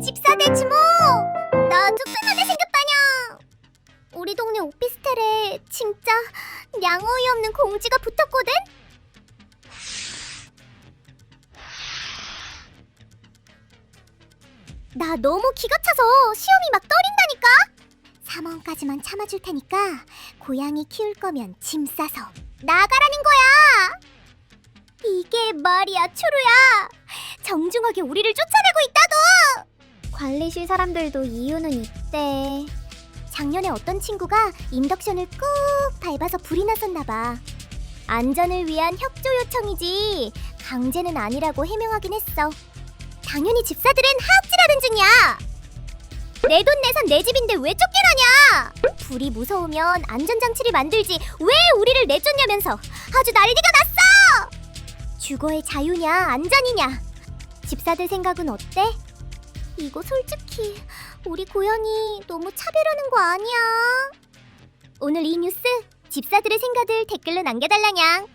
집사대 주모! 나 특별하게 생겼다냐! 우리 동네 오피스텔에 진짜 양어이 없는 공지가 붙었거든? 나 너무 기가 차서 시험이 막 떨린다니까? 3원까지만 참아줄 테니까 고양이 키울 거면 짐 싸서 나가라는 거야! 이게 말이야, 초로야! 정중하게 우리를 쫓아내고 있다고! 관리실 사람들도 이유는 있대. 작년에 어떤 친구가 인덕션을 꾹 밟아서 불이 났었나 봐. 안전을 위한 협조 요청이지 강제는 아니라고 해명하긴 했어. 당연히 집사들은 하악질하는 중이야. 내 돈 내산 내 집인데 왜 쫓겨나냐? 불이 무서우면 안전장치를 만들지 왜 우리를 내쫓냐면서 아주 난리가 났어! 주거의 자유냐 안전이냐? 집사들 생각은 어때? 이거 솔직히 우리 고양이 너무 차별하는 거 아니야? 오늘 이 뉴스 집사들의 생각을 댓글로 남겨달라냥.